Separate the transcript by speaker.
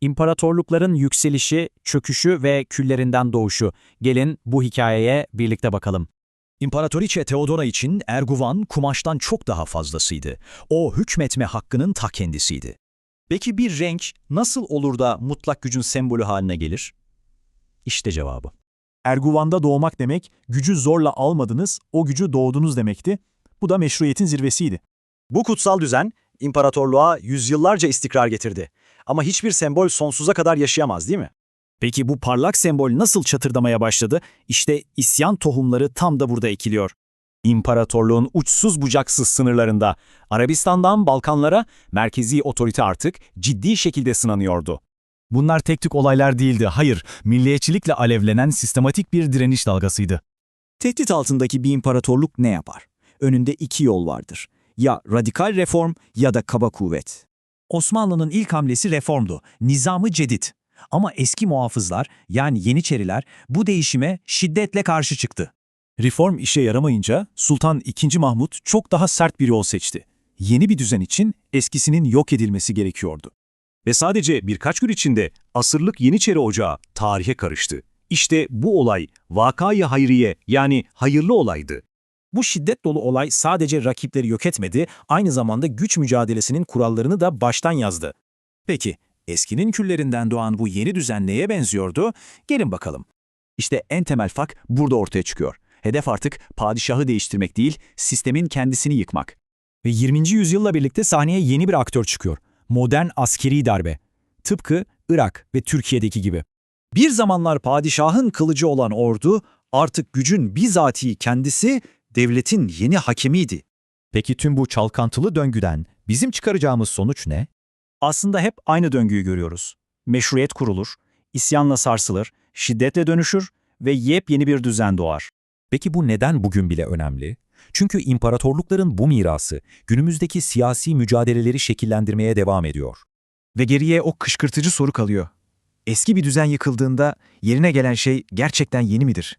Speaker 1: İmparatorlukların yükselişi, çöküşü ve küllerinden doğuşu. Gelin bu hikayeye birlikte bakalım.
Speaker 2: İmparatoriçe Theodora için Erguvan kumaştan çok daha fazlasıydı. O hükmetme hakkının ta kendisiydi. Peki bir renk nasıl olur da mutlak gücün sembolü haline gelir? İşte cevabı.
Speaker 3: Erguvan'da doğmak demek, gücü zorla almadınız, o gücü doğdunuz demekti. Bu da meşruiyetin zirvesiydi.
Speaker 4: Bu kutsal düzen, imparatorluğa yüzyıllarca istikrar getirdi. Ama hiçbir sembol sonsuza kadar yaşayamaz değil mi?
Speaker 2: Peki bu parlak sembol nasıl çatırdamaya başladı? İşte isyan tohumları tam da burada ekiliyor. İmparatorluğun uçsuz bucaksız sınırlarında, Arabistan'dan Balkanlara merkezi otorite artık ciddi şekilde sınanıyordu. Bunlar tek tük olaylar değildi, hayır, milliyetçilikle alevlenen sistematik bir direniş dalgasıydı.
Speaker 5: Tehdit altındaki bir imparatorluk ne yapar? Önünde iki yol vardır. Ya radikal reform ya da kaba kuvvet. Osmanlı'nın ilk hamlesi reformdu. Nizamı cedid. Ama eski muhafızlar yani Yeniçeriler bu değişime şiddetle karşı çıktı.
Speaker 3: Reform işe yaramayınca Sultan II. Mahmut çok daha sert bir yol seçti. Yeni bir düzen için eskisinin yok edilmesi gerekiyordu.
Speaker 6: Ve sadece birkaç gün içinde asırlık Yeniçeri Ocağı tarihe karıştı. İşte bu olay vakayı hayriye yani hayırlı olaydı.
Speaker 5: Bu şiddet dolu olay sadece rakipleri yok etmedi, aynı zamanda güç mücadelesinin kurallarını da baştan yazdı. Peki, eskinin küllerinden doğan bu yeni düzen neye benziyordu? Gelin bakalım. İşte en temel fark burada ortaya çıkıyor. Hedef artık padişahı değiştirmek değil, sistemin kendisini yıkmak.
Speaker 2: Ve 20. yüzyılla birlikte sahneye yeni bir aktör çıkıyor. Modern askeri darbe. Tıpkı Irak ve Türkiye'deki gibi.
Speaker 5: Bir zamanlar padişahın kılıcı olan ordu, artık gücün bizatihi kendisi, devletin yeni hakemiydi.
Speaker 2: Peki tüm bu çalkantılı döngüden bizim çıkaracağımız sonuç ne?
Speaker 5: Aslında hep aynı döngüyü görüyoruz. Meşruiyet kurulur, isyanla sarsılır, şiddetle dönüşür ve yepyeni bir düzen doğar.
Speaker 7: Peki bu neden bugün bile önemli? Çünkü imparatorlukların bu mirası günümüzdeki siyasi mücadeleleri şekillendirmeye devam ediyor.
Speaker 5: Ve geriye o kışkırtıcı soru kalıyor. Eski bir düzen yıkıldığında yerine gelen şey gerçekten yeni midir?